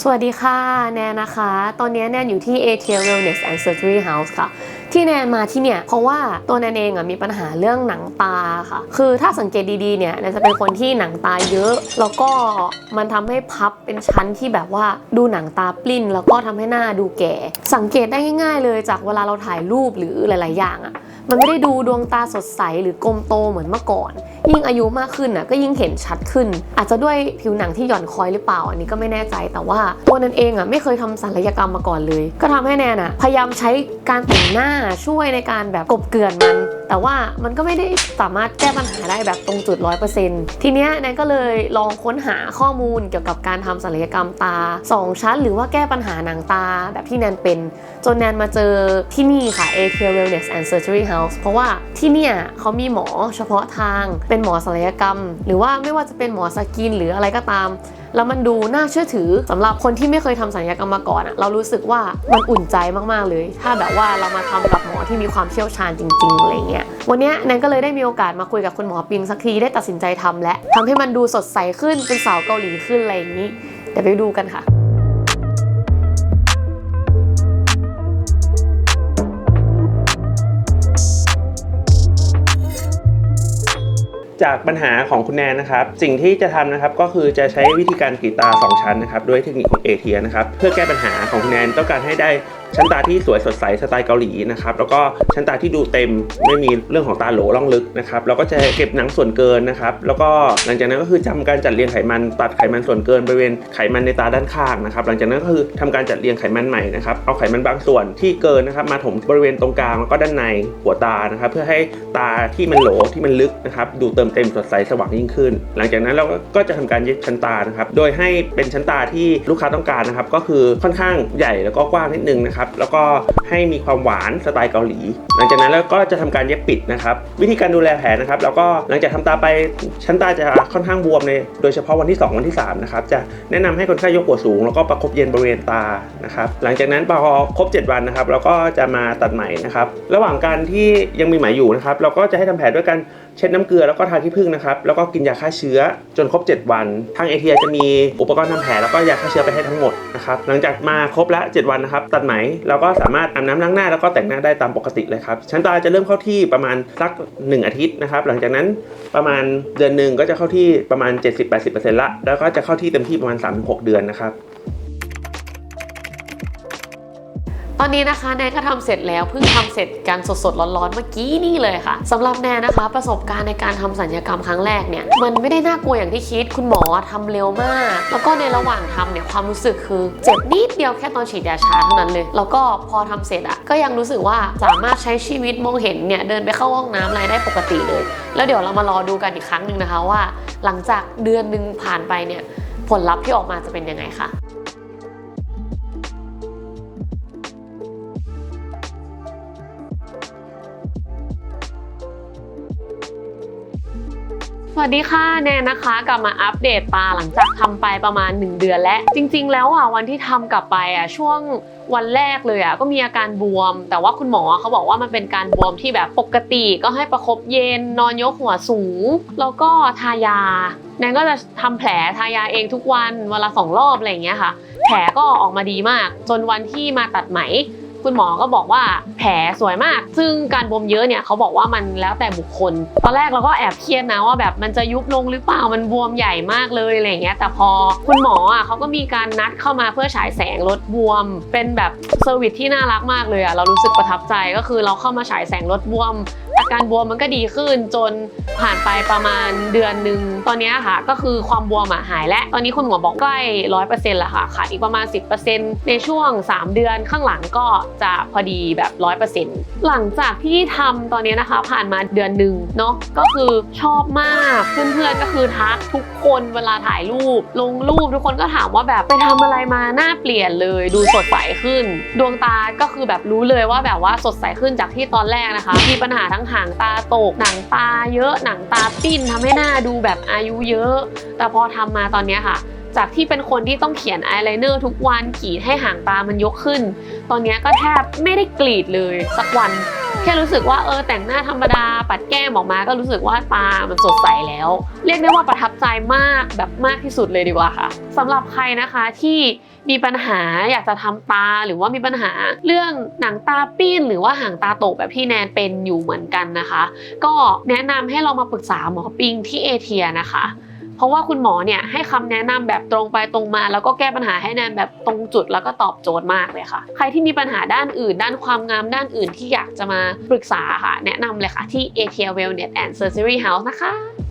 สวัสดีค่ะ แนนนะคะ ตอนนี้แนนอยู่ที่ ATL Wellness and Surgery House ค่ะ ที่แนนมาที่เนี่ยเพราะว่าตัวแนนเองอะมีปัญหาเรื่องหนังตาค่ะ คือถ้าสังเกตดีๆเนี่ยแนนจะเป็นคนที่หนังตาเยอะ แล้วก็มันทำให้พับเป็นชั้นที่แบบว่าดูหนังตาปลิ้น แล้วก็ทำให้หน้าดูแก่ สังเกตได้ง่าย ๆ เลยจากเวลาเราถ่ายรูปหรือหลายๆ อย่างอะมันไม่ได้ดูดวงตาสดใสหรือกลมโตเหมือนเมื่อก่อน ยิ่งอายุมากขึ้นน่ะก็ยิ่งเห็นชัดขึ้น อาจจะด้วยผิวหนังที่หย่อนคอยหรือเปล่า อันนี้ก็ไม่แน่ใจแต่ว่าตัวนันเองอะไม่เคยทำศัลยกรรมมาก่อนเลย ก็ทำให้แนนอะพยายามใช้การแต่งหน้าช่วยในการแบบกบเกลื่อนมัน แต่ว่ามันก็ไม่ได้สามารถแก้ปัญหาได้แบบตรงจุด 100%ทีเนี้ยแนนก็เลยลองค้นหาข้อมูลเกี่ยวกับการทำศัลยกรรมตา 2 ชั้น หรือว่าแก้ปัญหาหนังตาแบบที่แนนเป็น จนแนนมาเจอที่นี่ค่ะ AT Wellness and Surgery House เพราะว่าที่เนี่ยเขามีหมอเฉพาะทางเป็นหมอศัลยกรรม หรือว่าไม่ว่าจะเป็นหมอสกินหรืออะไรก็ตาม แล้วมันดูน่าเชื่อถือสำหรับคนที่ไม่เคยทำสัญญากรรมมาก่อนอะเรารู้สึกว่ามันอุ่นใจมากๆเลย ถ้าแบบว่าเรามาทำกับหมอที่มีความเชี่ยวชาญจริงๆอะไรเงี้ยวันเนี้ยแนนก็เลยได้มีโอกาสมาคุยกับคุณหมอปิงสักทีได้ตัดสินใจทำและทำให้มันดูสดใสขึ้นเป็นสาวเกาหลีขึ้นอะไรอย่างนี้เดี๋ยวไปดูกันค่ะ จากปัญหาของคุณแนนนะครับ สิ่งที่จะทำนะครับก็คือจะใช้วิธีการกรีดตา 2 ชั้นนะครับด้วยเทคนิคของเอเทียนะครับเพื่อแก้ปัญหาของคุณแนนต้องการให้ได้ ชั้นตาที่สวยสดใสสไตล์เกาหลีนะครับแล้วก็ชั้นตาที่ดูเต็มไม่มีเรื่องของตาโหลล่องลึกนะครับแล้วก็จะเก็บหนังส่วนเกินนะครับแล้วก็หลังจากนั้นก็คือทำการจัดเรียงไขมันตัดไขมันส่วนเกินบริเวณไขมันในตาด้านข้างนะครับหลังจากนั้นก็คือทำการจัดเรียงไขมันใหม่นะครับเอาไขมันบางส่วนที่เกินนะครับมาถมบริเวณตรงกลางแล้วก็ด้านในหัวตานะครับเพื่อให้ตาที่มันโหลที่มันลึกนะครับดูเติมเต็มสดใสสว่างยิ่งขึ้น หลังจากนั้นเราก็จะทำการเย็บชั้นตานะครับโดยให้เป็นชั้นตาที่ลูกค้าต้องการนะครับก็คือค่อนข้างใหญ่แล้วก็กว้างนิดนึงนะครับแล้วก็ให้มีความหวานสไตล์เกาหลี หลังจากนั้นแล้วก็จะทำการเย็บปิดนะครับ วิธีการดูแลแผลนะครับแล้วก็หลังจากทำตาไปชั้นตาจะค่อนข้างบวมในโดยเฉพาะวันที่ 2 วันที่3นะครับจะแนะนำให้คนไข้ยกหัวสูง แล้วก็ประคบเย็นบริเวณตานะครับหลังจากนั้นพอครบ 7 วันนะครับเราก็จะมาตัดไหมนะครับระหว่างการที่ยังมีไหมอยู่นะครับเราก็จะให้ทำแผลด้วยกันเช็ดน้ำเกลือแล้วก็ทาขี้ผึ้งนะครับแล้วก็กินยาฆ่าเชื้อจนครบ 7 วัน ทางเอทีจะมีอุปกรณ์ทำแผลแล้วก็ยาฆ่าเชื้อไปให้ทั้งหมดนะครับหลังจากมาครบละ 7 วันนะครับตัดไหมเราก็สามารถอาบน้ำล้างหน้าแล้วก็แต่งหน้าได้ตามปกติเลยครับชั้นตาจะเริ่มเข้าที่ประมาณสัก 1 อาทิตย์นะครับ หลังจากนั้นประมาณเดือนหนึ่งก็จะเข้าที่ประมาณ 70-80%ละแล้วก็จะเข้าที่เต็มที่ประมาณ 3-6 เดือนนะครับ ตอนนี้นะคะแนนก็ทำเสร็จแล้วเพิ่งทำเสร็จกันสดๆร้อนๆเมื่อกี้นี่เลยค่ะสำหรับแนนนะคะ ประสบการณ์ในการทำสัญญกรรมครั้งแรกเนี่ยมันไม่ได้น่ากลัวอย่างที่คิดคุณหมอทำเร็วมาก แล้วก็ในระหว่างทำเนี่ยความรู้สึกคือเจ็บนิดเดียวแค่ตอนฉีดยาชาเท่านั้นเลย แล้วก็พอทำเสร็จอะก็ยังรู้สึกว่าสามารถใช้ชีวิตมองเห็นเนี่ยเดินไปเข้าห้องน้ำอะไรได้ปกติเลย แล้วเดี๋ยวเรามารอดูกันอีกครั้งหนึ่งนะคะว่า หลังจากเดือนหนึ่งผ่านไปเนี่ยผลลัพธ์ที่ออกมาจะเป็นยังไงค่ะ สวัสดีค่ะแนนนะคะกลับมาอัปเดตตาหลังจากทำไปประมาณ 1 เดือนแล้วจริง ๆ แล้วอะวันที่ทำกลับไปอะช่วงวันแรกเลยอะก็มีอาการบวม แต่ว่าคุณหมอเขาบอกว่ามันเป็นการบวมที่แบบปกติ ก็ให้ประคบเย็นนอนยกหัวสูง แล้วก็ทายาแนนก็จะทำแผลทายาเองทุกวันวันละสองรอบอะไรอย่างเงี้ยค่ะ แผลก็ออกมาดีมาก จนวันที่มาตัดไหม คุณหมอก็บอกว่าแผลสวยมาก ซึ่งการบวมเยอะเนี่ยเขาบอกว่ามันแล้วแต่บุคคล ตอนแรกเราก็แอบเครียดนะว่าแบบมันจะยุบลงหรือเปล่ามันบวมใหญ่มากเลยอะไรอย่างเงี้ยแต่พอคุณหมออะเขาก็มีการนัดเข้ามาเพื่อฉายแสงลดบวม เป็นแบบเซอร์วิสที่น่ารักมากเลยอะเรารู้สึกประทับใจก็คือเราเข้ามาฉายแสงลดบวม การบวมมันก็ดีขึ้นจนผ่านไปประมาณเดือนหนึ่งตอนนี้ค่ะก็คือความบวมอะหายแล้ว ตอนนี้คุณหมอบอกใกล้ร้อยเปอร์เซ็นต์ละค่ะขาดอีกประมาณ 10%ในช่วง 3 เดือนข้างหลังก็จะพอดีแบบร้อยเปอร์เซ็นต์หลังจากที่ทำตอนนี้นะคะ ผ่านมาเดือนหนึ่งเนาะก็คือชอบมากเพื่อนๆก็คือทักทุกคนเวลาถ่ายรูป ลงรูปทุกคนก็ถามว่าแบบไปทำอะไรมาหน้าเปลี่ยนเลยดูสดใสขึ้น ดวงตาก็คือแบบรู้เลยว่าแบบว่าสดใสขึ้นจากที่ตอนแรกนะคะมีปัญหาทั้งหางตาตก หนังตาเยอะ หนังตาปิ้นทำให้หน้าดูแบบอายุเยอะ แต่พอทำมาตอนนี้ค่ะ จากที่เป็นคนที่ต้องเขียนอายไลเนอร์ทุกวันกรีดให้หางตามันยกขึ้น ตอนนี้ก็แทบไม่ได้กรีดเลยสักวัน แค่รู้สึกว่าเออแต่งหน้าธรรมดาปัดแก้มออกมาก็รู้สึกว่าตามันสดใสแล้ว เรียกได้ว่าประทับใจมากแบบมากที่สุดเลยดีกว่าค่ะสำหรับใครนะคะที่มีปัญหาอยากจะทำตาหรือว่ามีปัญหาเรื่องหนังตาปิ้น หรือว่าหางตาตกแบบที่แนนเป็นอยู่เหมือนกันนะคะ ก็แนะนำให้เรามาปรึกษาหมอปิงที่เอเทียนะคะ ราะว่าคุณหมอเนี่ยให้คำแนะนำแบบตรงไปตรงมา แล้วก็แก้ปัญหาให้แนนแบบตรงจุดแล้วก็ตอบโจทย์มากเลยค่ะ ใครที่มีปัญหาด้านอื่น ด้านความงามด้านอื่นที่อยากจะมาปรึกษาค่ะ แนะนำเลยค่ะที่ ATL Wellness and Surgery House นะคะ